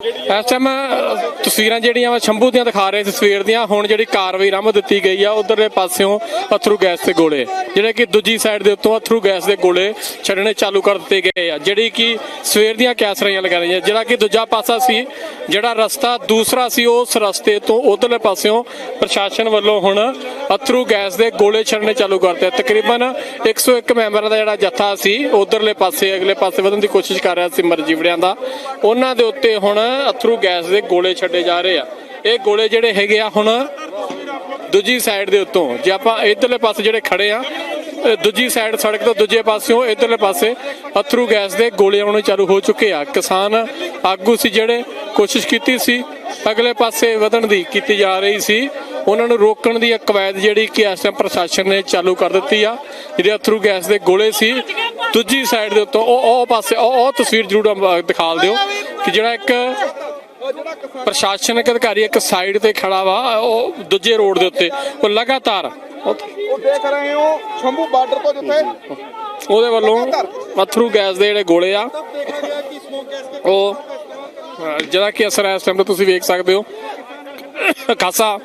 ਇਸ ਟਾਈਮ ਤਸਵੀਰਾਂ ਜਿਹੜੀਆਂ ਵਾ ਸ਼ੰਭੂ ਦੀਆਂ ਦਿਖਾ ਰਹੇ ਸੀ ਸਵੇਰ ਦੀਆਂ, ਹੁਣ ਜਿਹੜੀ ਕਾਰਵਾਈ ਆਰੰਭ ਦਿੱਤੀ ਗਈ ਆ, ਉਧਰਲੇ ਪਾਸਿਓਂ ਅਥਰੂ ਗੈਸ ਦੇ ਗੋਲੇ, ਜਿਹੜੇ ਕਿ ਦੂਜੀ ਸਾਈਡ ਦੇ ਉੱਤੋਂ ਅਥਰੂ ਗੈਸ ਦੇ ਗੋਲੇ ਛੱਡਣੇ ਚਾਲੂ ਕਰ ਦਿੱਤੇ ਗਏ ਆ, ਜਿਹੜੀ ਕਿ ਸਵੇਰ ਦੀਆਂ ਕੈਸਰੀਆਂ ਲਗਾ ਰਹੀਆਂ ਜਿਹੜਾ ਕਿ ਦੂਜਾ ਪਾਸਾ ਸੀ, ਜਿਹੜਾ ਰਸਤਾ ਦੂਸਰਾ ਸੀ, ਉਸ ਰਸਤੇ ਤੋਂ ਉਧਰਲੇ ਪਾਸਿਓਂ ਪ੍ਰਸ਼ਾਸਨ ਵੱਲੋਂ ਹੁਣ ਅਥਰੂ ਗੈਸ ਦੇ ਗੋਲੇ ਛੱਡਣੇ ਚਾਲੂ ਕਰਤੇ ਤਕਰੀਬਨ 101 ਮੈਂਬਰਾਂ ਦਾ ਜਿਹੜਾ ਜੱਥਾ ਸੀ, ਉਧਰਲੇ ਪਾਸੇ, ਅਗਲੇ ਪਾਸੇ ਵਧਣ ਦੀ ਕੋਸ਼ਿਸ਼ ਕਰ ਰਿਹਾ ਸੀ ਮਰਜੀਵੜਿਆਂ ਦਾ, ਉਹਨਾਂ ਦੇ ਉੱਤੇ ਹੁਣ ਅਥਰੂ ਗੈਸ ਦੇ ਗੋਲੇ ਛੱਡੇ ਜਾ ਰਹੇ ਆ। ਇਹ ਗੋਲੇ ਜਿਹੜੇ ਹੈਗੇ ਆ ਹੁਣ ਦੂਜੀ ਸਾਈਡ ਦੇ ਉੱਤੋਂ। ਜੇ ਆਪਾਂ ਇਧਰਲੇ ਪਾਸੇ ਜਿਹੜੇ ਖੜੇ ਆ ਦੂਜੀ ਸਾਈਡ ਸੜਕ ਤੋਂ ਦੂਜੇ ਪਾਸਿਓਂ ਇਧਰਲੇ ਪਾਸੇ ਅਥਰੂ ਗੈਸ ਦੇ ਗੋਲੇ ਆਉਣੇ ਚਾਲੂ ਹੋ ਚੁੱਕੇ ਆ। ਕਿਸਾਨ ਆਗੂ ਸੀ ਜਿਹੜੇ ਕੋਸ਼ਿਸ਼ ਕੀਤੀ ਸੀ ਅਗਲੇ ਪਾਸੇ ਵਧਣ ਦੀ ਕੀਤੀ ਜਾ ਰਹੀ ਸੀ। ਉਹਨਾਂ ਨੂੰ ਰੋਕਣ ਦੀ ਇੱਕ ਕਵਾਇਦ ਜਿਹੜੀ ਕਿ ਇਸ ਟਾਈਮ ਪ੍ਰਸ਼ਾਸਨ ਨੇ ਚਾਲੂ ਕਰ ਦਿੱਤੀ ਆ। ਜਿਹੜੇ ਅਥਰੂ ਗੈਸ ਦੇ ਗੋਲੇ ਸੀ ਦੂਜੀ ਸਾਈਡ ਦੇ ਉੱਤੋਂ ਉਹ ਉਹ ਪਾਸੇ ਉਹ ਉਹ ਤਸਵੀਰ ਜ਼ਰੂਰ ਅਮ, ਦਿਖਾ ਦਿਓ। ਕਿ ਜਿਹੜਾ ਇੱਕ ਪ੍ਰਸ਼ਾਸਨਿਕ ਅਧਿਕਾਰੀ ਇੱਕ ਸਾਈਡ ਤੇ ਖੜਾ ਵਾ ਉਹ ਦੂਜੇ ਰੋਡ ਦੇ ਉੱਤੇ ਉਹ ਲਗਾਤਾਰ ਉਹ- ਦੇਖ ਰਹੇ ਹੋ ਸ਼ੰਭੂ ਬਾਰਡਰ ਤੋਂ ਜਿੱਥੇ ਉਹਦੇ ਵੱਲੋਂ ਅਥਰੂ ਗੈਸ ਦੇ ਜਿਹੜੇ ਗੋਲੇ ਆ ਉਹ ਜਿਹੜਾ ਕਿ ਅਸਰ ਇਸ ਟਾਈਮ ਤੇ ਤੁਸੀਂ ਵੇਖ ਸਕਦੇ ਹੋ ਖਾਸਾ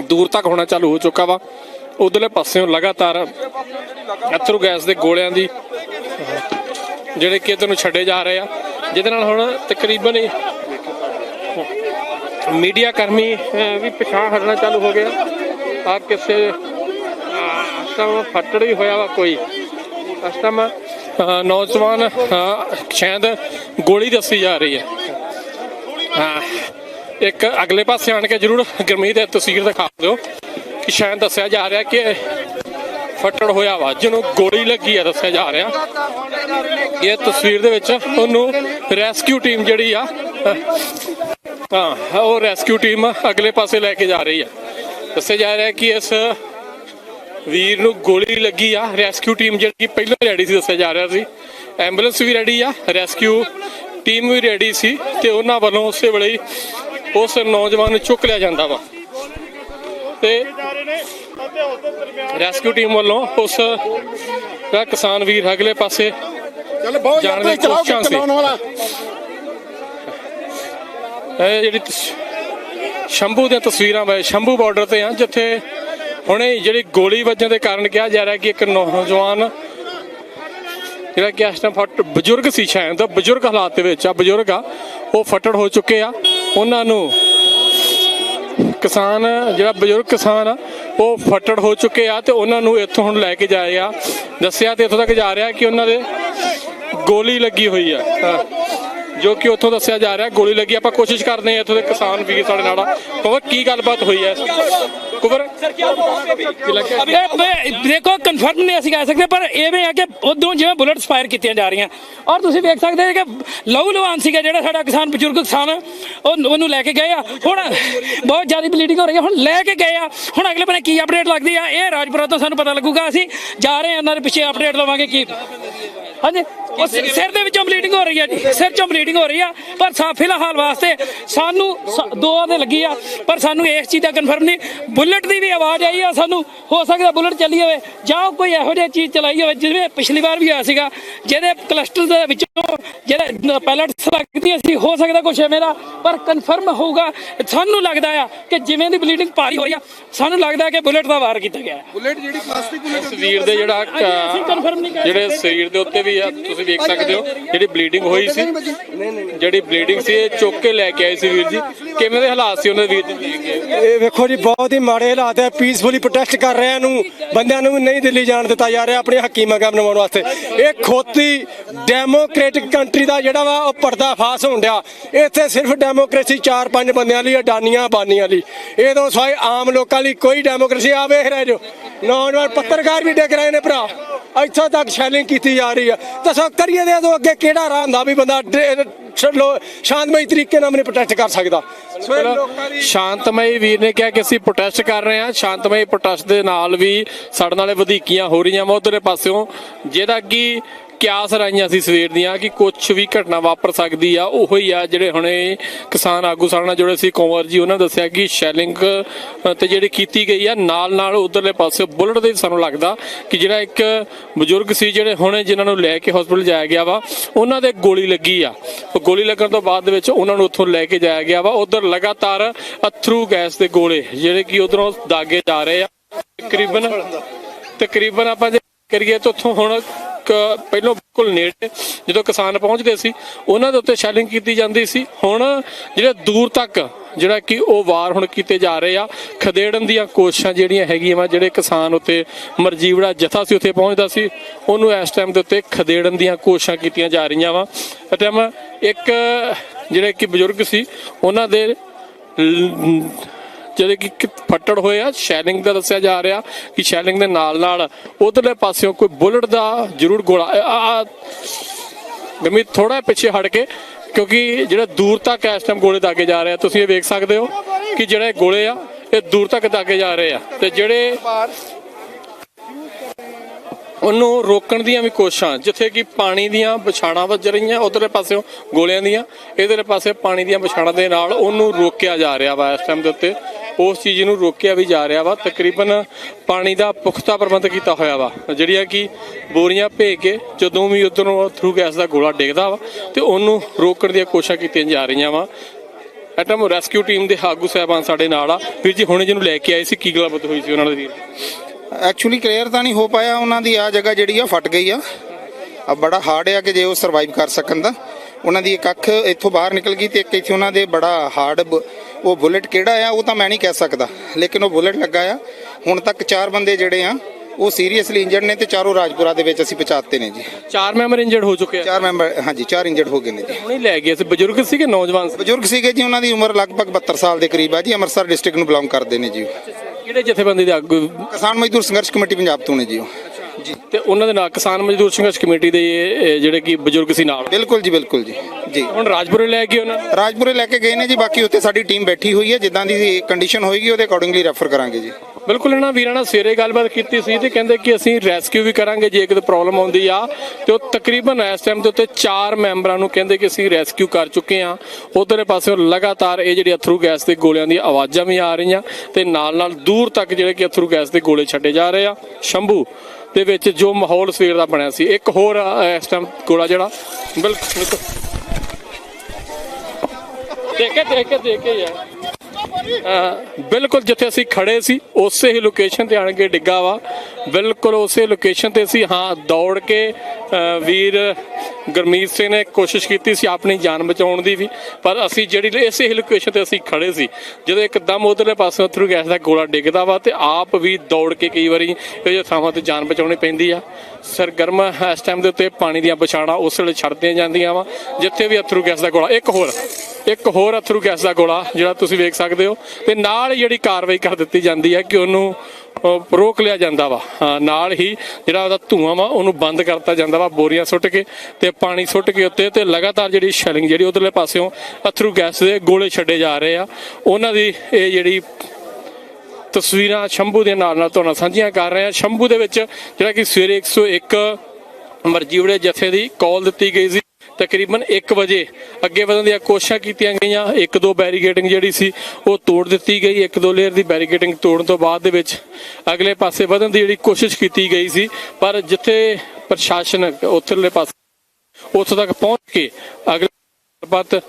ਦੂਰ ਤੱਕ ਹੋਣਾ ਚਾਲੂ ਹੋ ਚੁੱਕਾ ਵਾ। ਉਧਰਲੇ ਪਾਸਿਓਂ ਲਗਾਤਾਰ ਅਥਰੂ ਗੈਸ ਦੇ ਗੋਲਿਆਂ ਦੀ ਜਿਹੜੇ ਕਿ ਇੱਧਰ ਨੂੰ ਛੱਡੇ ਜਾ ਰਹੇ ਆ। ਜਿਹਦੇ ਨਾਲ ਹੁਣ ਤਕਰੀਬਨ ਮੀਡੀਆ ਕਰਮੀ ਵੀ ਪਛਾਣ ਹਟਣਾ ਚਾਲੂ ਹੋ ਗਿਆ। ਆ ਕਿਸੇ ਅਸਮ ਫੱਟੜ ਵੀ ਹੋਇਆ ਵਾ ਕੋਈ। ਅਸਮ ਨੌਜਵਾਨ ਸ਼ਾਇਦ ਗੋਲੀ ਦੱਸੀ ਜਾ ਰਹੀ ਹੈ। ਹਾਂ ਇੱਕ ਅਗਲੇ ਪਾਸੇ ਆਣ ਕੇ ਜਰੂਰ ਗਰਮੀਤ, ਇਹ ਤਸਵੀਰ ਦਿਖਾ ਦਿਓ ਕਿ ਸ਼ਾਇਦ ਦੱਸਿਆ ਜਾ ਰਿਹਾ ਕਿ ਫੱਟੜ ਹੋਇਆ ਵਾ। ਜਿਹਨੂੰ ਗੋਲੀ ਲੱਗੀ ਆ ਦੱਸਿਆ ਜਾ ਰਿਹਾ। ਇਹ ਤਸਵੀਰ ਦੇ ਵਿੱਚ ਉਹਨੂੰ ਰੈਸਕਿਊ ਟੀਮ ਜਿਹੜੀ ਆ, ਹਾਂ ਉਹ ਰੈਸਕਿਊ ਟੀਮ ਅਗਲੇ ਪਾਸੇ ਲੈ ਕੇ ਜਾ ਰਹੀ ਆ। ਦੱਸਿਆ ਜਾ ਰਿਹਾ ਕਿ ਇਸ ਵੀਰ ਨੂੰ ਗੋਲੀ ਲੱਗੀ ਆ। ਰੈਸਕਿਊ ਟੀਮ ਜਿਹੜੀ ਪਹਿਲਾਂ ਰੈਡੀ ਸੀ, ਦੱਸਿਆ ਜਾ ਰਿਹਾ ਸੀ। ਐਂਬੂਲੈਂਸ ਵੀ ਰੈਡੀ ਆ ਰੈਸਕਿਊ ਟੀਮ ਵੀ ਰੈਡੀ ਸੀ ਤੇ ਉਹਨਾਂ ਵੱਲੋਂ ਉਸੇ ਵੇਲੇ ਉਸ ਨੌਜਵਾਨ ਨੂੰ ਚੁੱਕ ਲਿਆ ਜਾਂਦਾ ਵਾ। ਤੇ ਰੈਸਕਿਊ ਟੀਮ ਵੱਲੋਂ ਉਸ ਜਿਹੜਾ ਕਿਸਾਨ ਵੀਰ ਅਗਲੇ ਪਾਸੇ ਚੱਲ ਬਹੁਤ ਜਾਣ ਦੀ ਚਲਾਓ ਕੋਸ਼ਿਸ਼ਾਂ ਸੀ। ਚਲਾਉਣ ਵਾਲਾ। ਇਹ ਜਿਹੜੀ ਤਸ- ਸ਼ੰਭੂ ਦੀਆਂ ਤਸਵੀਰਾਂ ਵੇ ਸ਼ੰਭੂ ਬਾਰਡਰ ਤੇ ਆ ਜਿੱਥੇ ਹੁਣੇ ਹੀ ਜਿਹੜੀ ਗੋਲੀ ਵੱਜਣ ਦੇ ਕਾਰਨ ਕਿਹਾ ਜਾ ਰਿਹਾ ਕਿ ਇੱਕ ਨੌਜਵਾਨ ਜਿਹੜਾ ਕਿ ਇਸ ਟਾਈਮ ਫਟ ਬਜ਼ੁਰਗ ਸੀ ਸ਼ਾਇਦ ਬਜ਼ੁਰਗ ਹਾਲਾਤ ਦੇ ਵਿੱਚ ਆ ਬਜ਼ੁਰਗ ਆ ਉਹ ਫਟੜ ਹੋ ਚੁੱਕੇ ਆ। ਉਹਨਾਂ ਨੂੰ ਕਿਸਾਨ ਜਿਹੜਾ ਬਜ਼ੁਰਗ ਕਿਸਾਨ ਆ ਉਹ ਫਟੜ ਹੋ ਚੁੱਕੇ ਆ ਤੇ ਉਹਨਾਂ ਨੂੰ ਇੱਥੋਂ ਹੁਣ ਲੈ ਕੇ ਜਾਏਗਾ ਦੱਸਿਆ ਤੇ ਇੱਥੋਂ ਤੱਕ ਜਾ ਰਿਹਾ ਕਿ ਉਹਨਾਂ ਦੇ ਗੋਲੀ ਲੱਗੀ ਹੋਈ ਆ। ਜੋ ਕਿ ਉੱਥੋਂ ਦੱਸਿਆ ਜਾ ਰਿਹਾ ਗੋਲੀ ਲੱਗੀ। ਆਪਾਂ ਕੋਸ਼ਿਸ਼ ਕਰਦੇ ਹਾਂ ਇੱਥੋਂ ਦੇ ਕਿਸਾਨ ਵੀਰ ਸਾਡੇ ਨਾਲ ਆ। ਕੁਵਰ ਕੀ ਗੱਲਬਾਤ ਹੋਈ ਹੈ? ਕੁਵਰ? ਦੇਖੋ ਕਨਫਰਮ ਨਹੀਂ ਅਸੀਂ ਕਹਿ ਸਕਦੇ ਪਰ ਐਵੇਂ ਆ ਕਿ ਉਦੋਂ ਜਿਵੇਂ ਬੁਲੇਟਸ ਫਾਇਰ ਕੀਤੀਆਂ ਜਾ ਰਹੀਆਂ। ਔਰ ਤੁਸੀਂ ਵੇਖ ਸਕਦੇ ਹੋ ਕਿ ਲਹੂ ਲਵਾਨ ਸੀਗਾ ਜਿਹੜਾ ਸਾਡਾ ਕਿਸਾਨ ਬਜ਼ੁਰਗ ਕਿਸਾਨ ਉਹ ਉਹਨੂੰ ਲੈ ਕੇ ਗਏ ਆ। ਹੁਣ ਬਹੁਤ ਜ਼ਿਆਦਾ ਬਲੀਡਿੰਗ ਹੋ ਰਹੀ ਹੈ। ਹੁਣ ਲੈ ਕੇ ਗਏ ਆ। ਹੁਣ ਅਗਲੇ ਬੰਨੇ ਕੀ ਅਪਡੇਟ ਲੱਗਦੀ ਆ? ਇਹ ਰਾਜਪੁਰਾ ਤੋਂ ਸਾਨੂੰ ਪਤਾ ਲੱਗੂਗਾ ਅਸੀਂ ਜਾ ਰਹੇ ਹਾਂ ਉਹਨਾਂ ਦੇ ਪਿੱਛੇ ਅਪਡੇਟ ਲਵਾਂਗੇ ਕੀ। ਹਾਂਜੀ? ਉਹ ਸਿਰ ਦੇ ਵਿੱਚੋਂ ਬਲੀਡਿੰਗ ਹੋ ਰਹੀ ਹੈ ਜੀ। ਸਿਰ ਚੋਂ ਬਲੀਡਿੰਗ ਹੋ ਰਹੀ ਆ। ਪਰ ਸਾ ਫਿਲਹਾਲ ਵਾਸਤੇ ਸਾਨੂੰ ਦੋਆਂ ਦੇ ਲੱਗੀ ਆ ਪਰ ਸਾਨੂੰ ਇਸ ਚੀਜ਼ ਦਾ ਕਨਫਰਮ ਨਹੀਂ। ਬੁਲਟ ਦੀ ਵੀ ਆਵਾਜ਼ ਆਈ ਆ ਸਾਨੂੰ। ਹੋ ਸਕਦਾ ਬੁਲਟ ਚੱਲੀ ਹੋਵੇ ਜਾਂ ਕੋਈ ਇਹੋ ਜਿਹੀ ਚੀਜ਼ ਚਲਾਈ ਹੋਵੇ ਜਿਵੇਂ ਪਿਛਲੀ ਵਾਰ ਵੀ ਹੋਇਆ ਸੀਗਾ ਜਿਹਦੇ ਕਲਸਟਰ ਦੇ ਵਿੱਚੋਂ ਜਿਹੜੇ ਪੈਲਟਸ ਲੱਗਦੀਆਂ ਸੀ ਹੋ ਸਕਦਾ ਕੁਛ ਐਵੇਂ ਦਾ ਪਰ ਕਨਫਰਮ ਹੋਊਗਾ। ਸਾਨੂੰ ਲੱਗਦਾ ਆ ਕਿ ਜਿਵੇਂ ਦੀ ਬਲੀਡਿੰਗ ਭਾਰੀ ਹੋ ਰਹੀ ਆ ਸਾਨੂੰ ਲੱਗਦਾ ਕਿ ਬੁਲਟ ਦਾ ਵਾਰ ਕੀਤਾ ਗਿਆ। ਹੈ ਬੁਲੇਟ ਜਿਹੜੀ ਪਲਾਸਟਿਕ ਬੁਲੇਟ ਹੁੰਦੀ ਸਰੀਰ ਦੇ ਜਿਹੜਾ ਜਿਹੜੇ ਸਰੀਰ ਦੇ ਉੱਤੇ ਵੀ ਆ ਤੁਸੀਂ ਵੇਖ ਸਕਦੇ ਹੋ, ਜਿਹੜੀ ਬਲੀਡਿੰਗ ਹੋਈ ਸੀ, ਜਿਹੜੀ ਬਲੀਡਿੰਗ ਸੀ, ਇਹ ਚੁੱਕ ਕੇ ਲੈ ਕੇ ਆਏ ਸੀ ਵੀਰ ਜੀ। ਕਿਵੇਂ ਦੇ ਹਾਲਾਤ ਸੀ ਉਹਨਾਂ ਦੇ ਵੀਰ ਜੀ? ਇਹ ਵੇਖੋ ਜੀ, ਬਹੁਤ ਹੀ ਮਾੜੇ ਹਾਲਾਤ ਹੈ। ਪੀਸਫੁਲੀ ਪ੍ਰੋਟੈਸਟ ਕਰ ਰਹੇ ਨੂੰ ਬੰਦਿਆਂ ਨੂੰ ਨਹੀਂ ਦਿੱਲੀ ਜਾਣ ਦਿੱਤਾ ਜਾ ਰਿਹਾ ਆਪਣੀ ਹੱਕੀ ਮੰਗਾਂ ਬਣਾਉਣ ਵਾਸਤੇ। ਇਹ ਖੋਤੀ ਡੈਮੋਕ੍ਰੈਟਿਕ ਕੰਟਰੀ ਦਾ ਜਿਹੜਾ ਵਾ, ਉਹ ਪਰਦਾ ਫਾਸ ਹੋਣ ਡਿਆ। ਇੱਥੇ ਸਿਰਫ ਡੈਮੋਕ੍ਰੇਸੀ ਚਾਰ ਪੰਜ ਬੰਦਿਆਂ ਲਈ, ਅਡਾਨੀਆਂ ਬਾਨੀਆਂ ਲਈ। ਇਹ ਤੋਂ ਸਿਵਾਏ ਆਮ ਲੋਕਾਂ ਲਈ ਕੋਈ ਡੈਮੋਕ੍ਰੇਸੀ ਆਵੇ ਰਹਿ ਰਹੇ ਜੋ। ਨੌਜਵਾਨ ਪੱਤਰਕਾਰ ਵੀ ਡਿੱਗ ਰਹੇ ਨੇ ਭਰਾ। ਇੱਥੋਂ ਤੱਕ ਸ਼ੈਲਿੰਗ ਕੀਤੀ ਜਾ ਰਹੀ ਆ। ਦੱਸੋ ਕਰੀਏ ਦੇ ਤੋਂ ਅੱਗੇ ਕਿਹੜਾ ਰਾਹ ਹੁੰਦਾ ਵੀ ਬੰਦਾ ਸ਼ਾਂਤਮਈ ਤਰੀਕੇ ਨਾਲ ਆਪਣੀ ਪ੍ਰੋਟੈਸਟ ਕਰ ਸਕਦਾ। ਸ਼ਾਂਤਮਈ ਵੀਰ ਨੇ ਕਿਹਾ ਕਿ ਅਸੀਂ ਪ੍ਰੋਟੈਸਟ ਕਰ ਰਹੇ ਹਾਂ। ਸ਼ਾਂਤਮਈ ਪ੍ਰੋਟੈਸਟ ਦੇ ਨਾਲ ਵੀ ਸਾਡੇ ਨਾਲੇ ਵਧੀਕੀਆਂ ਹੋ ਰਹੀਆਂ ਵਾ ਉਧਰੇ ਪਾਸਿਓਂ। ਜਿਹਦਾ ਕਿ ਕਿਆਸ ਰਾਈਆਂ ਸੀ ਸਵੇਰ ਦੀਆਂ ਕਿ ਕੁਝ ਵੀ ਘਟਨਾ ਵਾਪਰ ਸਕਦੀ ਆ, ਉਹੋ ਹੀ ਆ ਜਿਹੜੇ ਹੁਣੇ ਕਿਸਾਨ ਆਗੂ ਸਾਡੇ ਨਾਲ ਜੁੜੇ ਸੀ, ਕੰਵਰ ਜੀ, ਉਹਨਾਂ ਨੇ ਦੱਸਿਆ ਕਿ ਸ਼ੈਲਿੰਗ ਤੇ ਜਿਹੜੀ ਕੀਤੀ ਗਈ ਆ ਨਾਲ ਨਾਲ ਉਧਰਲੇ ਪਾਸੇ ਬੁਲਟ ਦੇ ਸਾਨੂੰ ਲੱਗਦਾ ਕਿ ਜਿਹੜਾ ਇੱਕ ਬਜ਼ੁਰਗ ਸੀ ਜਿਹੜੇ ਹੁਣੇ ਜਿਨ੍ਹਾਂ ਨੂੰ ਲੈ ਕੇ ਹਸਪੀਟਲ ਜਾਇਆ ਗਿਆ ਵਾ, ਉਹਨਾਂ ਦੇ ਗੋਲੀ ਲੱਗੀ ਆ। ਉਹ ਗੋਲੀ ਲੱਗਣ ਤੋਂ ਬਾਅਦ ਦੇ ਵਿੱਚ ਉਹਨਾਂ ਨੂੰ ਉੱਥੋਂ ਲੈ ਕੇ ਜਾਇਆ ਗਿਆ ਵਾ। ਉਧਰ ਲਗਾਤਾਰ ਅਥਰੂ ਗੈਸ ਦੇ ਗੋਲੇ, ਜਿਹੜੇ ਕਿ ਉਧਰੋਂ ਦਾਗੇ ਜਾ ਰਹੇ ਆ। ਤਕਰੀਬਨ ਤਕਰੀਬਨ ਆਪਾਂ ਜੇ ਕਰੀਏ ਤਾਂ ਉੱਥੋਂ ਹੁਣ ਪਹਿਲੋਂ ਬਿਲਕੁਲ ਨੇੜੇ ਜਦੋਂ ਕਿਸਾਨ ਪਹੁੰਚਦੇ ਸੀ, ਉਹਨਾਂ ਦੇ ਉੱਤੇ ਸ਼ੈਲਿੰਗ ਕੀਤੀ ਜਾਂਦੀ ਸੀ। ਹੁਣ ਜਿਹੜੇ ਦੂਰ ਤੱਕ ਜਿਹੜਾ ਕਿ ਉਹ ਵਾਰ ਹੁਣ ਕੀਤੇ ਜਾ ਰਹੇ ਆ, ਖਦੇੜਨ ਦੀਆਂ ਕੋਸ਼ਿਸ਼ਾਂ ਜਿਹੜੀਆਂ ਹੈਗੀਆਂ ਵਾ, ਜਿਹੜੇ ਕਿਸਾਨ ਉੱਤੇ ਮਰਜੀਵੜਾ ਜਥਾ ਸੀ ਉੱਥੇ ਪਹੁੰਚਦਾ ਸੀ, ਉਹਨੂੰ ਇਸ ਟਾਈਮ ਦੇ ਉੱਤੇ ਖਦੇੜਨ ਦੀਆਂ ਕੋਸ਼ਿਸ਼ਾਂ ਕੀਤੀਆਂ ਜਾ ਰਹੀਆਂ ਵਾ। ਅਤੇ ਇੱਕ ਜਿਹੜੇ ਕਿ ਬਜ਼ੁਰਗ ਸੀ, ਉਹਨਾਂ ਦੇ ਜਿਹੜੇ ਕਿ ਫੱਟੜ ਹੋਏ ਆ, ਸ਼ੈਲਿੰਗ ਦਾ ਦੱਸਿਆ ਜਾ ਰਿਹਾ ਕਿ ਸ਼ੈਲਿੰਗ ਦੇ ਨਾਲ ਨਾਲ ਉਧਰਲੇ ਪਾਸਿਓਂ ਕੋਈ ਬੁਲਟ ਦਾ ਜ਼ਰੂਰ ਗੋਲਾ ਗਮੀ ਥੋੜਾ ਪਿੱਛੇ ਹਟ ਕੇ, ਕਿਉਂਕਿ ਜਿਹੜਾ ਦੂਰ ਤੱਕ ਇਸ ਟਾਈਮ ਗੋਲੇ ਦਾਗੇ ਜਾ ਰਹੇ ਆ, ਤੁਸੀਂ ਇਹ ਵੇਖ ਸਕਦੇ ਹੋ ਕਿ ਜਿਹੜੇ ਗੋਲੇ ਆ, ਇਹ ਦੂਰ ਤੱਕ ਦਾਗੇ ਜਾ ਰਹੇ ਆ ਤੇ ਜਿਹੜੇ ਉਹਨੂੰ ਰੋਕਣ ਦੀਆਂ ਵੀ ਕੋਸ਼ਿਸ਼ਾਂ, ਜਿੱਥੇ ਕਿ ਪਾਣੀ ਦੀਆਂ ਵਿਛਾੜਾਂ ਵੱਜ ਰਹੀਆਂ ਉਧਰਲੇ ਪਾਸਿਓਂ ਗੋਲਿਆਂ ਦੀਆਂ ਇਧਰਲੇ ਪਾਸੇ ਪਾਣੀ ਦੀਆਂ ਵਿਛਾੜਾਂ ਦੇ ਨਾਲ ਉਹਨੂੰ ਰੋਕਿਆ ਜਾ ਰਿਹਾ ਵਾ ਇਸ ਟਾਈਮ ਦੇ ਉੱਤੇ। ਉਸ ਚੀਜ਼ ਨੂੰ ਰੋਕਿਆ ਵੀ ਜਾ ਰਿਹਾ ਵਾ। ਤਕਰੀਬਨ ਪਾਣੀ ਦਾ ਪੁਖਤਾ ਪ੍ਰਬੰਧ ਕੀਤਾ ਹੋਇਆ ਵਾ। ਜਿਹੜੀਆਂ ਕਿ ਬੋਰੀਆਂ ਭੇਜ ਕੇ ਜਦੋਂ ਵੀ ਉਧਰੋਂ ਥਰੂ ਗੈਸ ਦਾ ਗੋਲਾ ਡਿੱਗਦਾ ਵਾ ਤੇ ਉਹਨੂੰ ਰੋਕਣ ਦੀਆਂ ਕੋਸ਼ਿਸ਼ਾਂ ਕੀਤੀਆਂ ਜਾ ਰਹੀਆਂ ਵਾ। ਐਟਮ ਰੈਸਕਿਊ ਟੀਮ ਦੇ ਆਗੂ ਸਾਹਿਬਾਨ ਸਾਡੇ ਨਾਲ ਆ। ਵੀਰ ਜੀ, ਹੁਣੇ ਜਿਹਨੂੰ ਲੈ ਕੇ ਆਏ ਸੀ, ਕੀ ਗੱਲਬਾਤ ਹੋਈ ਸੀ ਉਹਨਾਂ ਦੇ ਵੀਰ? ਐਕਚੁਅਲੀ ਕਲੀਅਰ ਤਾਂ ਨਹੀਂ ਹੋ ਪਾਇਆ। ਉਹਨਾਂ ਦੀ ਆ ਜਗ੍ਹਾ ਜਿਹੜੀ ਆ ਫਟ ਗਈ ਆ। ਆ ਬੜਾ ਹਾਰਡ ਆ ਕਿ ਜੇ ਉਹ ਸਰਵਾਈਵ ਕਰ ਸਕਣ ਤਾਂ। ਉਹਨਾਂ ਦੀ ਇੱਕ ਅੱਖ ਇੱਥੋਂ ਬਾਹਰ ਨਿਕਲ ਗਈ ਤੇ ਇੱਕ ਇੱਥੇ ਉਹਨਾਂ ਦੇ ਬੜਾ ਹਾਰਡ ਉਹ ਬੁਲਟ ਕਿਹੜਾ ਆ ਉਹ ਤਾਂ ਮੈਂ ਨਹੀਂ ਕਹਿ ਸਕਦਾ। ਲੇਕਿਨ ਉਹ ਬੁਲਟ ਲੱਗਾ ਆ। ਹੁਣ ਤੱਕ ਚਾਰ ਬੰਦੇ ਜਿਹੜੇ ਆ ਉਹ ਸੀਰੀਅਸਲੀ ਇੰਜਰਡ ਨੇ ਤੇ ਚਾਰੋਂ ਰਾਜਪੁਰਾ ਦੇ ਵਿੱਚ ਅਸੀਂ ਪਹੁੰਚਾਤੇ ਨੇ ਜੀ। ਚਾਰ ਮੈਂਬਰ ਇੰਜਰਡ ਹੋ ਚੁੱਕੇ ਆ। ਚਾਰ ਮੈਂਬਰ ਹਾਂਜੀ ਚਾਰ ਇੰਜਰਡ ਹੋ ਗਏ ਨੇ ਜੀ। ਹੁਣੇ ਲੈ ਗਏ ਸੀ। ਬਜ਼ੁਰਗ ਸੀਗੇ ਨੌਜਵਾਨ ਸੀ? ਬਜ਼ੁਰਗ ਸੀਗੇ ਜੀ ਉਹਨਾਂ ਦੀ ਉਮਰ ਲਗਭਗ 72 ਸਾਲ ਦੇ ਕਰੀਬ ਆ ਜੀ। ਅੰਮ੍ਰਿਤਸਰ ਡਿਸਟ੍ਰਿਕਟ ਨੂੰ ਬਿਲੋਂਗ ਕਰਦੇ ਨੇ ਜੀ। ਕਿਹੜੇ ਜਥੇਬੰਦੀ ਦੇ ਆਗੂ ਕਿਸਾਨ ਮਜ਼ਦੂਰ ਸੰਘਰਸ਼ ਕਮੇਟੀ ਪੰਜਾਬ ਤੋਂ ਨੇ ਜੀ ਉਹ। ਜੀ। ਤੇ ਉਹਨਾਂ ਦੇ ਨਾਲ ਕਿਸਾਨ ਮਜ਼ਦੂਰ ਸੰਘਰਸ਼ ਕਮੇਟੀ ਦੇ ਇਹ- ਜਿਹੜੇ ਕਿ ਬਜ਼ੁਰਗ ਸੀ ਨਾਲ। ਬਿਲਕੁਲ ਜੀ ਬਿਲਕੁਲ ਜੀ। ਜੀ। ਹੁਣ ਰਾਜਪੁਰੇ ਲੈ ਗਏ ਉਹਨਾਂ ਨੂੰ? ਰਾਜਪੁਰੇ ਲੈ ਕੇ ਗਏ ਨੇ ਜੀ ਬਾਕੀ ਉੱਥੇ ਸਾਡੀ ਟੀਮ ਬੈਠੀ ਹੋਈ ਹੈ ਜਿੱਦਾਂ ਦੀ ਕੰਡੀਸ਼ਨ ਹੋਏਗੀ ਉਹਦੇ ਅਕੋਰਡਿੰਗਲੀ ਰੈਫਰ ਕਰਾਂਗੇ ਜੀ। ਬਿਲਕੁਲ ਇਹਨਾਂ ਵੀਰਾਂ ਨਾਲ ਸਵੇਰੇ ਗੱਲਬਾਤ ਕੀਤੀ ਸੀ ਤੇ ਕਹਿੰਦੇ ਕਿ ਅਸੀਂ ਰੈਸਕਿਊ ਵੀ ਕਰਾਂਗੇ ਜੇ ਕਿਤੇ ਪ੍ਰੋਬਲਮ ਆਉਂਦੀ ਆ। ਤੇ ਉਹ ਤਕਰੀਬਨ ਇਸ ਟਾਈਮ ਦੇ ਉੱਤੇ ਚਾਰ ਮੈਂਬਰਾਂ ਨੂੰ ਕਹਿੰਦੇ ਕਿ ਅਸੀਂ ਰੈਸਕਿਊ ਕਰ ਚੁੱਕੇ ਆ। ਉਧਰਲੇ ਪਾਸੇ ਲਗਾਤਾਰ ਇਹ ਜਿਹੜੀ ਅਥਰੂ ਗੈਸ ਦੇ ਗੋਲਿਆਂ ਦੀਆਂ ਆਵਾਜ਼ਾਂ ਵੀ ਆ ਰਹੀਆਂ ਤੇ ਨਾਲ ਨਾਲ ਦੂਰ ਤੱਕ ਜਿਹੜੇ ਕਿ ਅਥਰੂ ਗੈਸ ਦੇ ਗੋਲੇ ਛੱਡੇ ਜਾ ਰਹੇ ਆ। ਸ਼ੰਭੂ ਦੇ ਵਿੱਚ ਜੋ ਮਾਹੌਲ ਸਵੇਰ ਦਾ ਬਣਿਆ ਸੀ। ਇੱਕ ਹੋਰ ਇਸ ਟਾਈਮ ਗੋਲਾ ਜਿਹੜਾ। ਬਿਲਕੁਲ ਬਿਲਕੁਲ। ਦੇਖ ਕੇ ਯਾਰ। ਬਿਲਕੁਲ ਜਿੱਥੇ ਅਸੀਂ ਖੜੇ ਸੀ, ਉਸੇ ਹੀ ਲੋਕੇਸ਼ਨ ਤੇ ਆਣ ਕੇ ਡਿੱਗਾ ਵਾ। ਬਿਲਕੁਲ ਉਸੇ ਲੋਕੇਸ਼ਨ ਤੇ ਸੀ। ਹਾਂ, ਦੌੜ ਕੇ ਵੀਰ ਗੁਰਮੀਤ ਸਿੰਘ ਨੇ ਕੋਸ਼ਿਸ਼ ਕੀਤੀ ਸੀ ਆਪਣੀ ਜਾਨ ਬਚਾਉਣ ਦੀ ਵੀ, ਪਰ ਅਸੀਂ ਜਿਹੜੀ ਇਸੇ ਹੀ ਲੋਕੇਸ਼ਨ ਤੇ ਅਸੀਂ ਖੜੇ ਸੀ, ਜਦੋਂ ਇੱਕਦਮ ਉਧਰਲੇ ਪਾਸੇ ਥਰੂ ਗੈਸ ਦਾ ਗੋਲਾ ਡਿੱਗਦਾ ਵਾ ਤੇ ਆਪ ਵੀ ਦੌੜ ਕੇ ਕਈ ਵਾਰੀ ਇਹ ਜਿਹੇ ਥਾਵਾਂ ਤੇ ਜਾਨ ਬਚਾਉਣੀ ਪੈਂਦੀ ਆ। ਸਰਗਰਮ ਇਸ ਟਾਈਮ ਦੇ ਉੱਤੇ ਪਾਣੀ ਦੀਆਂ ਪਛਾਣਾਂ ਉਸ ਵੇਲੇ ਛੱਡਦੀਆਂ ਜਾਂਦੀਆਂ ਵਾ, ਜਿੱਥੇ ਵੀ ਅਥਰੂ ਗੈਸ ਦਾ ਗੋਲਾ, ਇੱਕ ਹੋਰ ਇੱਕ ਹੋਰ ਅਥਰੂ ਗੈਸ ਦਾ ਗੋਲਾ, ਜਿਹੜਾ ਤੁਸੀਂ ਵੇਖ ਸਕਦੇ ਹੋ, ਤੇ ਨਾਲ ਹੀ ਜਿਹੜੀ ਕਾਰਵਾਈ ਕਰ ਦਿੱਤੀ ਜਾਂਦੀ ਹੈ ਕਿ ਉਹਨੂੰ ਰੋਕ ਲਿਆ ਜਾਂਦਾ ਵਾ। ਹਾਂ, ਨਾਲ ਹੀ ਜਿਹੜਾ ਉਹਦਾ ਧੂਆਂ ਵਾ ਉਹਨੂੰ ਬੰਦ ਕਰਤਾ ਜਾਂਦਾ ਵਾ ਬੋਰੀਆਂ ਸੁੱਟ ਕੇ ਤੇ ਪਾਣੀ ਸੁੱਟ ਕੇ ਉੱਤੇ ਤੇ ਲਗਾਤਾਰ ਜਿਹੜੀ ਸ਼ੈਲਿੰਗ ਜਿਹੜੀ ਉਧਰਲੇ ਪਾਸਿਓਂ ਅਥਰੂ ਗੈਸ ਦੇ ਗੋਲੇ ਛੱਡੇ ਜਾ ਰਹੇ ਆ। ਉਹਨਾਂ ਦੀ ਇਹ ਜਿਹੜੀ ਤਸਵੀਰਾਂ ਸ਼ੰਭੂ ਦੇ ਨਾਲ ਨਾਲ ਤੁਹਾਨੂੰ ਸਾਂਝੀਆਂ ਕਰ ਰਹੇ ਹਾਂ ਸ਼ੰਭੂ ਦੇ ਵਿੱਚ ਜਿਹੜਾ ਕਿ ਸਵੇਰੇ 101 ਮਰਜੀਵੜੇ ਜਥੇ ਦੀ ਕਾਲ ਦਿੱਤੀ ਗਈ ਸੀ। ਤਕਰੀਬਨ 1 ਵਜੇ ਅੱਗੇ ਵਧਣ ਦੀਆਂ ਕੋਸ਼ਿਸ਼ਾਂ ਕੀਤੀਆਂ ਗਈਆਂ ਇੱਕ ਦੋ ਬੈਰੀਗੇਡਿੰਗ ਜਿਹੜੀ ਸੀ ਉਹ ਤੋੜ ਦਿੱਤੀ ਗਈ ਇੱਕ ਦੋ ਲੇਅਰ ਦੀ ਬੈਰੀਗੇਡਿੰਗ ਤੋੜਨ ਤੋਂ ਬਾਅਦ ਦੇ ਵਿੱਚ ਅਗਲੇ ਪਾਸੇ ਵਧਣ ਦੀ ਜਿਹੜੀ ਕੋਸ਼ਿਸ਼ ਕੀਤੀ ਗਈ ਸੀ ਪਰ ਜਿੱਥੇ ਪ੍ਰਸ਼ਾਸਨ ਉੱਥਰਲੇ ਪਾਸੇ ਉੱਥੋਂ ਤੱਕ ਪਹੁੰਚ ਕੇ ਅਗਲੇ ਬਾਤ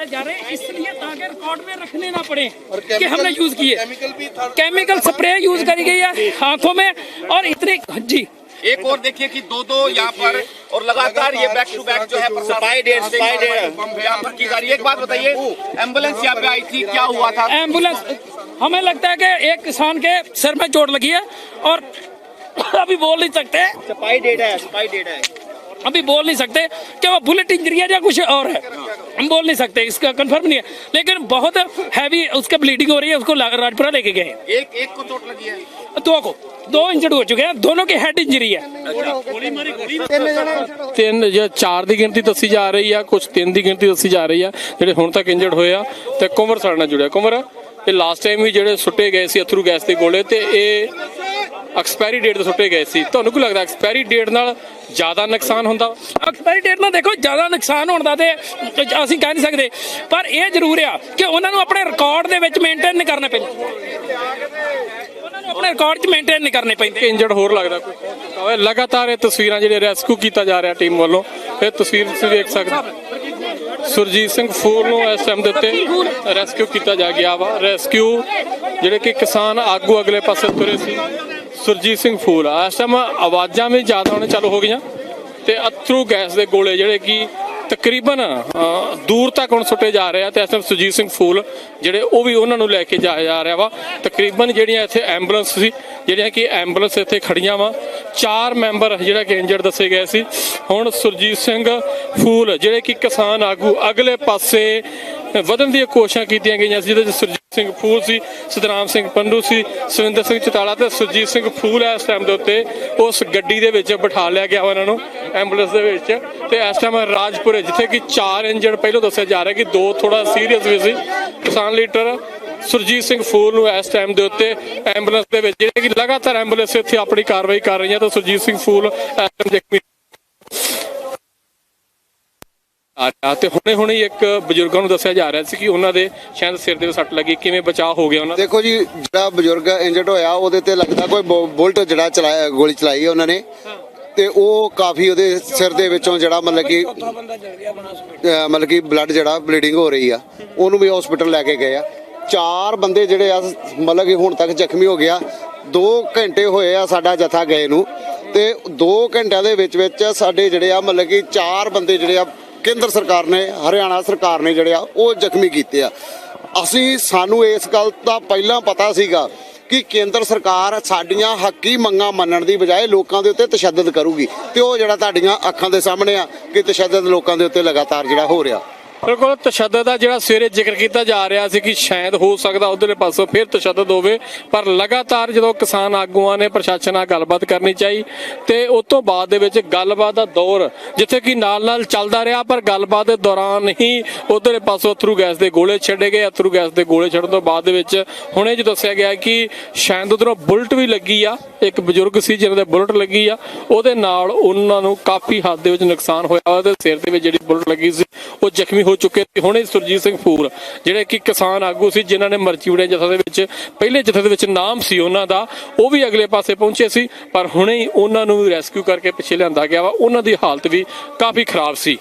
चलाए जा रहे हैं इसलिए ताकि रिकॉर्ड में रखने ना पड़े कि हमने यूज किए केमिकल भी था केमिकल स्प्रे यूज करी गई है आंखों में और इतने जी एक और देखिए कि दो दो यहाँ पर और लगातार ये बैक टू बैक जो है यहाँ पर की जा रही है। एक बात बताइए एंबुलेंस यहाँ पे आई थी क्या हुआ था? एंबुलेंस हमें लगता है कि एक किसान के सर में चोट लगी है और अभी बोल नहीं सकते। डेट है डेट है। अभी बोल नहीं सकते क्या वो बुलेट इंजरी है या कुछ और है। हम बोल नहीं सकते इसका कंफर्म नहीं है लेकिन बहुत हैवी उसका ब्लीडिंग हो रही है उसको ला- राजपुरा लेके गए हैं। एक एक को चोट लगी है दो को दो इंजर्ड हो चुके हैं दोनों की हेड इंजरी है ਤਿੰਨ ਜਾਂ ਚਾਰ ਦੀ ਗਿਣਤੀ ਦੱਸੀ ਜਾ ਰਹੀ ਆ ਕੁਝ ਤਿੰਨ ਦੀ ਗਿਣਤੀ ਦੱਸੀ ਜਾ ਰਹੀ ਆ ਜਿਹੜੇ ਹੁਣ ਤੱਕ ਇੰਜਰਡ ਹੋਏ ਆ ਤੇ ਕੁਮਰ ਸਾਡੇ ਨਾਲ ਜੁੜਿਆ ਕੁਮਰ ਇਹ ਲਾਸਟ ਟਾਈਮ ਵੀ ਜਿਹੜੇ ਸੁੱਟੇ ਗਏ ਸੀ ਅਥਰੂ ਗੈਸ ਦੇ ਗੋਲੇ ਤੇ ਇਹ ਐਕਸਪਾਇਰੀ ਡੇਟ ਦੇ ਸੁੱਟੇ ਗਏ ਸੀ। ਤੁਹਾਨੂੰ ਕੀ ਲੱਗਦਾ ਐਕਸਪਾਇਰੀ ਡੇਟ ਨਾਲ ਜ਼ਿਆਦਾ ਨੁਕਸਾਨ ਹੁੰਦਾ? ਐਕਸਪਾਇਰੀ ਡੇਟ ਨਾਲ ਦੇਖੋ ਜ਼ਿਆਦਾ ਨੁਕਸਾਨ ਹੋਣ ਦਾ ਤੇ ਅਸੀਂ ਕਹਿ ਨਹੀਂ ਸਕਦੇ। ਪਰ ਇਹ ਜ਼ਰੂਰ ਆ ਕਿ ਉਹਨਾਂ ਨੂੰ ਆਪਣੇ ਰਿਕਾਰਡ ਦੇ ਵਿੱਚ ਮੇਨਟੇਨ ਕਰਨੇ ਪੈਂਦੇ। ਉਹਨਾਂ ਨੂੰ ਆਪਣੇ ਰਿਕਾਰਡ 'ਚ ਮੇਨਟੇਨ ਨਹੀਂ ਕਰਨੇ ਪੈਂਦੇ। ਇੰਜਰਡ ਹੋਰ ਲੱਗਦਾ ਕੋਈ? ਲਗਾਤਾਰ ਇਹ ਤਸਵੀਰਾਂ ਜਿਹੜੇ ਰੈਸਕਿਊ ਕੀਤਾ ਜਾ ਰਿਹਾ ਟੀਮ ਵੱਲੋਂ ਇਹ ਤਸਵੀਰ ਤੁਸੀਂ ਵੇਖ ਸਕਦੇ ਸੁਰਜੀਤ ਸਿੰਘ ਫੂਲ ਨੂੰ ਇਸ ਟਾਈਮ ਦੇ ਉੱਤੇ ਰੈਸਕਿਊ ਕੀਤਾ ਜਾ ਗਿਆ ਵਾ। ਰੈਸਕਿਊ ਜਿਹੜੇ ਕਿ ਕਿਸਾਨ ਆਗੂ ਅਗਲੇ ਪਾਸੇ ਤੁਰੇ ਸੀ। ਸੁਰਜੀਤ ਸਿੰਘ ਫੂਲ ਆ ਇਸ ਟਾਈਮ ਆਵਾਜ਼ਾਂ ਵੀ ਜ਼ਿਆਦਾ ਹੋਣੇ ਚਾਲੂ ਹੋ ਗਈਆਂ ਤੇ ਅਥਰੂ ਗੈਸ ਦੇ ਗੋਲੇ ਜਿਹੜੇ ਕਿ ਤਕਰੀਬਨ ਦੂਰ ਤੱਕ ਹੁਣ ਸੁੱਟੇ ਜਾ ਰਹੇ ਆ ਤੇ ਇਸ ਟਾਈਮ ਸੁਰਜੀਤ ਸਿੰਘ ਫੂਲ ਜਿਹੜੇ ਉਹ ਵੀ ਉਹਨਾਂ ਨੂੰ ਲੈ ਕੇ ਜਾਇਆ ਜਾ ਰਿਹਾ ਵਾ। ਤਕਰੀਬਨ ਜਿਹੜੀਆਂ ਇੱਥੇ ਐਂਬੂਲੈਂਸ ਸੀ, ਜਿਹੜੀਆਂ ਕਿ ਐਂਬੂਲੈਂਸ ਇੱਥੇ ਖੜੀਆਂ ਵਾ। ਚਾਰ ਮੈਂਬਰ ਜਿਹੜਾ ਕਿ ਇੰਜਰਡ ਦੱਸੇ ਗਏ ਸੀ। ਹੁਣ ਸੁਰਜੀਤ ਸਿੰਘ ਫੂਲ, ਜਿਹੜੇ ਕਿ ਕਿਸਾਨ ਆਗੂ, ਅਗਲੇ ਪਾਸੇ ਵਧਣ ਦੀਆਂ ਕੋਸ਼ਿਸ਼ਾਂ ਕੀਤੀਆਂ ਗਈਆਂ ਸੀ, ਜਿਹਦੇ ਵਿੱਚ ਸਿੰਘ ਫੂਲ ਸੀ, ਸਤਨਾਮ ਸਿੰਘ ਪੰਡੂ ਸੀ ਸੁਰਿੰਦਰ ਸਿੰਘ ਚਟਾਲਾ ਤੇ ਸੁਰਜੀਤ ਸਿੰਘ ਫੂਲ ਇਸ ਟਾਈਮ ਦੇ ਉੱਤੇ ਉਸ ਗੱਡੀ ਦੇ ਵਿੱਚ ਬਿਠਾ ਲਿਆ ਗਿਆ ਉਹਨਾਂ ਨੂੰ ਐਂਬੂਲੈਂਸ ਦੇ ਵਿੱਚ ਤੇ ਇਸ ਟਾਈਮ ਰਾਜਪੁਰੇ, ਜਿੱਥੇ ਕਿ ਚਾਰ ਇੰਜਣ ਪਹਿਲਾਂ ਦੱਸਿਆ ਜਾ ਰਿਹਾ ਕਿ ਦੋ ਥੋੜਾ ਸੀਰੀਅਸ ਵੀ ਸੀ। ਕਿਸਾਨ ਲੀਡਰ ਸੁਰਜੀਤ ਸਿੰਘ ਫੂਲ ਨੂੰ ਇਸ ਟਾਈਮ ਦੇ ਉੱਤੇ ਐਂਬੂਲੈਂਸ ਦੇ ਵਿੱਚ, ਜਿਹੜੇ ਕਿ ਲਗਾਤਾਰ ਐਂਬੂਲੈਂਸ ਇੱਥੇ ਆਪਣੀ ਕਾਰਵਾਈ ਕਰ ਰਹੀਆਂ ਤਾਂ ਸੁਰਜੀਤ ਸਿੰਘ ਫੂਲ ਇਸ ਟਾਈਮ ਜ਼ਖਮੀ ਆ ਰਿਹਾ ਤੇ ਹੁਣੇ ਹੁਣੇ ਇੱਕ ਬਜ਼ੁਰਗਾਂ ਨੂੰ ਦੱਸਿਆ ਜਾ ਰਿਹਾ ਸੀ ਕਿ ਉਹਨਾਂ ਦੇ ਸ਼ਾਇਦ ਸਿਰ ਦੇ ਸੱਟ ਲੱਗੀ। ਕਿਵੇਂ ਬਚਾਅ ਹੋ ਗਿਆ ਉਹਨਾਂ ਦਾ? ਦੇਖੋ ਜੀ, ਜਿਹੜਾ ਬਜ਼ੁਰਗ ਇੰਜਰਡ ਹੋਇਆ, ਉਹਦੇ ਤੇ ਲੱਗਦਾ ਕੋਈ ਬੋ ਬੁਲਟ ਜਿਹੜਾ ਚਲਾਇਆ, ਗੋਲੀ ਚਲਾਈ ਹੈ ਉਹਨਾਂ ਨੇ। ਤੇ ਉਹ ਕਾਫੀ ਉਹਦੇ ਸਿਰ ਦੇ ਵਿੱਚੋਂ ਜਿਹੜਾ ਮਤਲਬ ਕਿ, ਅਹ, ਮਤਲਬ ਕਿ ਬਲੱਡ ਜਿਹੜਾ ਬਲੀਡਿੰਗ ਹੋ ਰਹੀ ਆ, ਉਹਨੂੰ ਵੀ ਹਸਪੀਟਲ ਲੈ ਕੇ ਗਏ ਆ। ਚਾਰ ਬੰਦੇ ਜਿਹੜੇ ਆ, ਮਤਲਬ ਕਿ ਹੁਣ ਤੱਕ ਜ਼ਖਮੀ ਹੋ ਗਿਆ। 2 ਘੰਟੇ ਹੋਏ ਆ ਸਾਡਾ ਜਥਾ ਗਏ ਨੂੰ। ਤੇ 2 ਘੰਟਿਆਂ ਦੇ ਵਿੱਚ ਵਿੱਚ ਸਾਡੇ ਜਿਹੜੇ ਆ, ਮਤਲਬ ਕਿ ਚਾਰ ਬੰਦੇ ਜਿਹੜੇ ਆ ਕੇਂਦਰ ਸਰਕਾਰ ਨੇ, ਹਰਿਆਣਾ ਸਰਕਾਰ ਨੇ ਜਿਹੜੇ ਆ, ਉਹ ਜ਼ਖਮੀ ਕੀਤੇ ਆ। ਅਸੀਂ, ਸਾਨੂੰ ਇਸ ਗੱਲ ਦਾ ਪਹਿਲਾਂ ਪਤਾ ਸੀਗਾ ਕਿ ਕੇਂਦਰ ਸਰਕਾਰ ਸਾਡੀਆਂ ਹੱਕੀ ਮੰਗਾਂ ਮੰਨਣ ਦੀ ਬਜਾਏ ਲੋਕਾਂ ਦੇ ਉੱਤੇ ਤਸ਼ੱਦਦ ਕਰੂਗੀ ਤੇ ਉਹ ਜਿਹੜਾ ਤੁਹਾਡੀਆਂ ਅੱਖਾਂ ਦੇ ਸਾਹਮਣੇ ਆ ਕਿ ਤਸ਼ੱਦਦ ਲੋਕਾਂ ਦੇ ਉੱਤੇ ਲਗਾਤਾਰ ਜਿਹੜਾ ਹੋ ਰਿਹਾ। ਬਿਲਕੁਲ ਤਸ਼ੱਦਦ ਦਾ ਜਿਹੜਾ ਸਵੇਰੇ ਜ਼ਿਕਰ ਕੀਤਾ ਜਾ ਰਿਹਾ ਸੀ ਕਿ ਸ਼ਾਇਦ ਹੋ ਸਕਦਾ ਉਧਰਲੇ ਪਾਸੋਂ ਫਿਰ ਤਸ਼ੱਦਦ ਹੋਵੇ, ਪਰ ਲਗਾਤਾਰ ਜਦੋਂ ਕਿਸਾਨ ਆਗੂਆਂ ਨੇ ਪ੍ਰਸ਼ਾਸਨ ਨਾਲ ਗੱਲਬਾਤ ਕਰਨੀ ਚਾਹੀ ਤੇ ਉਸ ਤੋਂ ਬਾਅਦ ਦੇ ਵਿੱਚ ਗੱਲਬਾਤ ਦਾ ਦੌਰ ਜਿੱਥੇ ਕਿ ਨਾਲ-ਨਾਲ ਚੱਲਦਾ ਰਿਹਾ, ਪਰ ਗੱਲਬਾਤ ਦੇ ਦੌਰਾਨ ਹੀ ਉਧਰਲੇ ਪਾਸੋਂ ਅਥਰੂ ਗੈਸ ਦੇ ਗੋਲੇ ਛੱਡੇ ਗਏ। ਅਥਰੂ ਗੈਸ ਦੇ ਗੋਲੇ ਛੱਡਣ ਤੋਂ ਬਾਅਦ ਦੇ ਵਿੱਚ ਹੁਣੇ ਜੋ ਦੱਸਿਆ ਗਿਆ ਕਿ ਸ਼ਾਇਦ ਉਧਰੋਂ ਬੁਲਟ ਵੀ ਲੱਗੀ ਆ, ਇੱਕ ਬਜ਼ੁਰਗ ਸੀ ਜਿਹਨਾਂ ਦੇ ਬੁਲਟ ਲੱਗੀ ਆ, ਉਹਦੇ ਨਾਲ ਉਹਨਾਂ ਨੂੰ ਕਾਫੀ ਹੱਦ ਦੇ ਵਿੱਚ ਨੁਕਸਾਨ ਹੋਇਆ, ਉਹਦੇ ਸਿਰ ਦੇ ਵਿੱਚ ਜਿਹੜੀ ਬੁਲਟ ਲੱਗੀ ਸੀ, ਉਹ ਜ਼ਖਮੀ ਹੋ ਚੁੱਕੇ ਤੇ ਹੁਣੇ ਸੁਰਜੀਤ ਸਿੰਘ ਫੂਰ ਜਿਹੜੇ ਕਿ ਕਿਸਾਨ ਆਗੂ ਸੀ, ਜਿਨ੍ਹਾਂ ਨੇ ਮਰਚੀ ਜਥੇ ਦੇ ਵਿੱਚ, ਪਹਿਲੇ ਜਥੇ ਦੇ ਵਿੱਚ ਨਾਮ ਸੀ ਉਹਨਾਂ ਦਾ, ਉਹ ਵੀ ਅਗਲੇ ਪਾਸੇ ਪਹੁੰਚੇ ਸੀ, ਪਰ ਹੁਣੇ ਹੀ ਉਹਨਾਂ ਨੂੰ ਰੈਸਕਿਊ ਕਰਕੇ ਪਿੱਛੇ ਲਿਆਂਦਾ ਗਿਆ ਵਾ। ਉਹਨਾਂ ਦੀ ਹਾਲਤ ਵੀ ਕਾਫੀ ਖਰਾਬ ਸੀ।